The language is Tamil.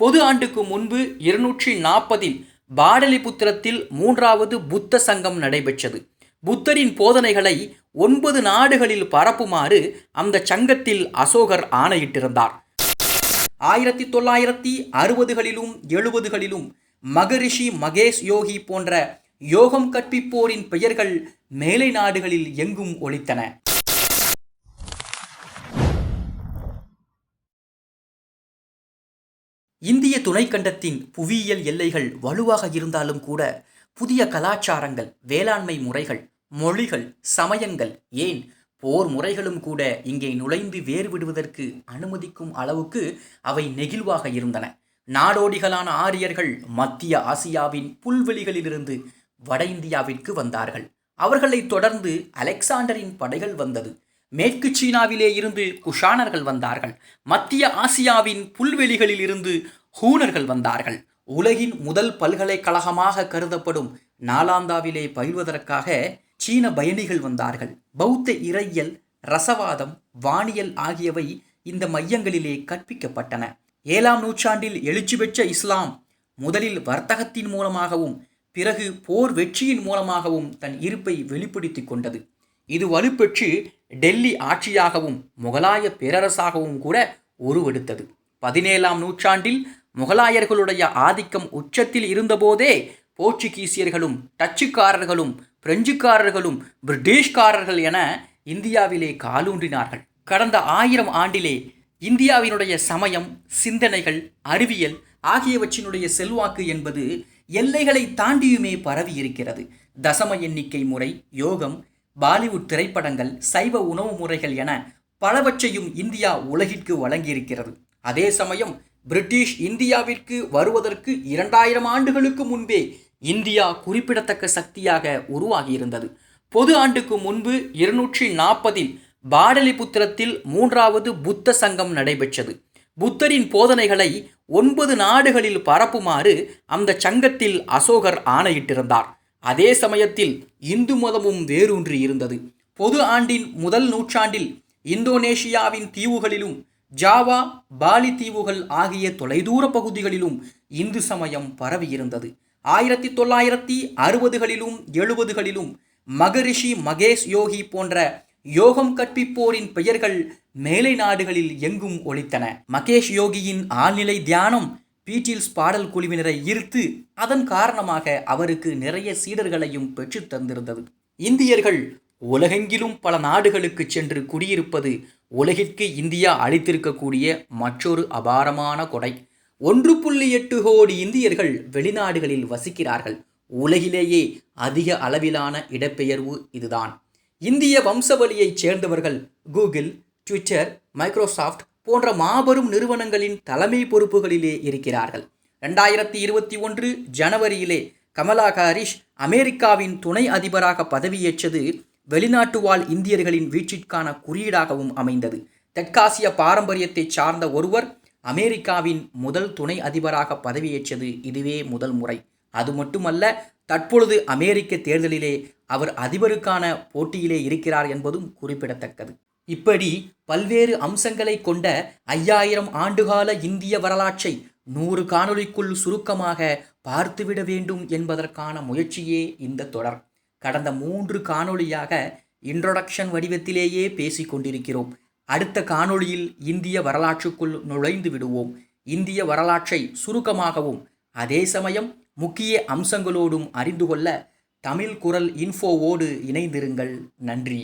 பொது ஆண்டுக்கு முன்பு இருநூற்றி நாற்பதில் பாடலிபுத்திரத்தில் மூன்றாவது புத்த சங்கம் நடைபெற்றது. புத்தரின் போதனைகளை ஒன்பது நாடுகளில் பரப்புமாறு அந்த சங்கத்தில் அசோகர் ஆணையிட்டிருந்தார். ஆயிரத்தி தொள்ளாயிரத்தி அறுபதுகளிலும் எழுபதுகளிலும் மகரிஷி மகேஷ் யோகி போன்ற யோகம் கற்பிப்போரின் பெயர்கள் மேலை நாடுகளில் எங்கும் ஒழித்தன இந்திய துணைக்கண்டத்தின் புவியியல் எல்லைகள் வலுவாக இருந்தாலும் கூட புதிய கலாச்சாரங்கள் வேளாண்மை முறைகள் மொழிகள் சமயங்கள் ஏன் போர் முறைகளும் கூட இங்கே நுழைந்து வேறுவிடுவதற்கு அனுமதிக்கும் அளவுக்கு அவை நெகிழ்வாக இருந்தன. நாடோடிகளான ஆரியர்கள் மத்திய ஆசியாவின் புல்வெளிகளிலிருந்து வட இந்தியாவிற்கு வந்தார்கள். அவர்களைத் தொடர்ந்து அலெக்சாண்டரின் படைகள் வந்தது. மேற்கு சீனாவிலே இருந்து குஷானர்கள் வந்தார்கள். மத்திய ஆசியாவின் புல்வெளிகளில் இருந்து ஹூனர்கள் வந்தார்கள். உலகின் முதல் பல்கலைக்கழகமாக கருதப்படும் நாலாந்தாவிலே பயில்வதற்காக சீன பயணிகள் வந்தார்கள். பௌத்த இறையியல் ரசவாதம் வானியல் ஆகியவை இந்த மையங்களிலே கற்பிக்கப்பட்டன. ஏழாம் நூற்றாண்டில் எழுச்சி பெற்ற இஸ்லாம் முதலில் வர்த்தகத்தின் மூலமாகவும் பிறகு போர் வெற்றியின் மூலமாகவும் தன் இருப்பை வெளிப்படுத்திக் கொண்டது. இது வலுப்பெற்று டெல்லி ஆட்சியாகவும் முகலாய பேரரசாகவும் கூட உருவெடுத்தது. பதினேழாம் நூற்றாண்டில் முகலாயர்களுடைய ஆதிக்கம் உச்சத்தில் இருந்தபோதே போர்ச்சுகீசியர்களும் டச்சுக்காரர்களும் பிரெஞ்சுக்காரர்களும் பிரிட்டிஷ்காரர்கள் என இந்தியாவிலே காலூன்றினார்கள். கடந்த ஆயிரம் ஆண்டிலே இந்தியாவினுடைய சமயம் சிந்தனைகள் அறிவியல் ஆகியவற்றினுடைய செல்வாக்கு என்பது எல்லைகளை தாண்டியுமே பரவி இருக்கிறது தசம எண்ணிக்கை முறை யோகம் பாலிவுட் திரைப்படங்கள் சைவ உணவு முறைகள் என பலவற்றையும் இந்தியா உலகிற்கு வழங்கியிருக்கிறது. அதே சமயம் பிரிட்டிஷ் இந்தியாவிற்கு வருவதற்கு இரண்டாயிரம் ஆண்டுகளுக்கு முன்பே இந்தியா குறிப்பிடத்தக்க சக்தியாக உருவாகியிருந்தது. பொது ஆண்டுக்கு முன்பு இருநூற்றி நாற்பதில் பாடலிபுத்திரத்தில் மூன்றாவது புத்த சங்கம் நடைபெற்றது. புத்தரின் போதனைகளை ஒன்பது நாடுகளில் பரப்புமாறு அந்த சங்கத்தில் அசோகர் ஆணையிட்டிருந்தார். அதே சமயத்தில் இந்து மதமும் வேரூன்றி இருந்தது. பொது ஆண்டின் முதல் நூற்றாண்டில் இந்தோனேஷியாவின் தீவுகளிலும் ஜாவா பாலி தீவுகள் ஆகிய தொலைதூர பகுதிகளிலும் இந்து சமயம் பரவியிருந்தது ஆயிரத்தி தொள்ளாயிரத்தி அறுபதுகளிலும் எழுபதுகளிலும் மகரிஷி மகேஷ் யோகி போன்ற யோகம் கற்பிப்போரின் பெயர்கள் மேலை நாடுகளில் எங்கும் ஒழித்தன மகேஷ் யோகியின் ஆழ்நிலை தியானம் பீட்டில்ஸ் பாடல் குழுவினரை ஈர்த்து அதன் காரணமாக அவருக்கு நிறைய சீடர்களையும் பெற்று தந்திருந்தது. இந்தியர்கள் உலகெங்கிலும் பல நாடுகளுக்கு சென்று குடியிருப்பது உலகிற்கு இந்தியா அளித்திருக்கக்கூடிய மற்றொரு அபாரமான கொடை. ஒன்று புள்ளி எட்டு கோடி இந்தியர்கள் வெளிநாடுகளில் வசிக்கிறார்கள். உலகிலேயே அதிக அளவிலான இடப்பெயர்வு இதுதான். இந்திய வம்சவழியைச் சேர்ந்தவர்கள் கூகுள் ட்விட்டர் மைக்ரோசாஃப்ட் போன்ற மாபெரும் நிறுவனங்களின் தலைமை பொறுப்புகளிலே இருக்கிறார்கள். ரெண்டாயிரத்தி இருபத்தி ஒன்று ஜனவரியிலே கமலா ஹாரிஷ் அமெரிக்காவின் துணை அதிபராக பதவியேற்றது வெளிநாட்டு வாழ் இந்தியர்களின் வீழ்ச்சிக்கான குறியீடாகவும் அமைந்தது. தெற்காசிய பாரம்பரியத்தை சார்ந்த ஒருவர் அமெரிக்காவின் முதல் துணை அதிபராக பதவியேற்றது இதுவே முதல் முறை. அது மட்டுமல்ல தற்பொழுது அமெரிக்க தேர்தலிலே அவர் அதிபருக்கான போட்டியிலே இருக்கிறார் என்பதும் குறிப்பிடத்தக்கது. இப்படி பல்வேறு அம்சங்களை கொண்ட ஐயாயிரம் ஆண்டுகால இந்திய வரலாற்றை நூறு காணொளிக்குள் சுருக்கமாக பார்த்துவிட வேண்டும் என்பதற்கான முயற்சியே இந்த தொடர். கடந்த மூன்று காணொளியாக இன்ட்ரொடக்ஷன் வடிவத்திலேயே பேசிக் கொண்டிருக்கிறோம். அடுத்த காணொளியில் இந்திய வரலாற்றுக்குள் நுழைந்து விடுவோம். இந்திய வரலாற்றை சுருக்கமாகவும் அதே சமயம் முக்கிய அம்சங்களோடும் அறிந்து கொள்ள தமிழ் குரல் இன்ஃபோவோடு இணைந்திருங்கள். நன்றி.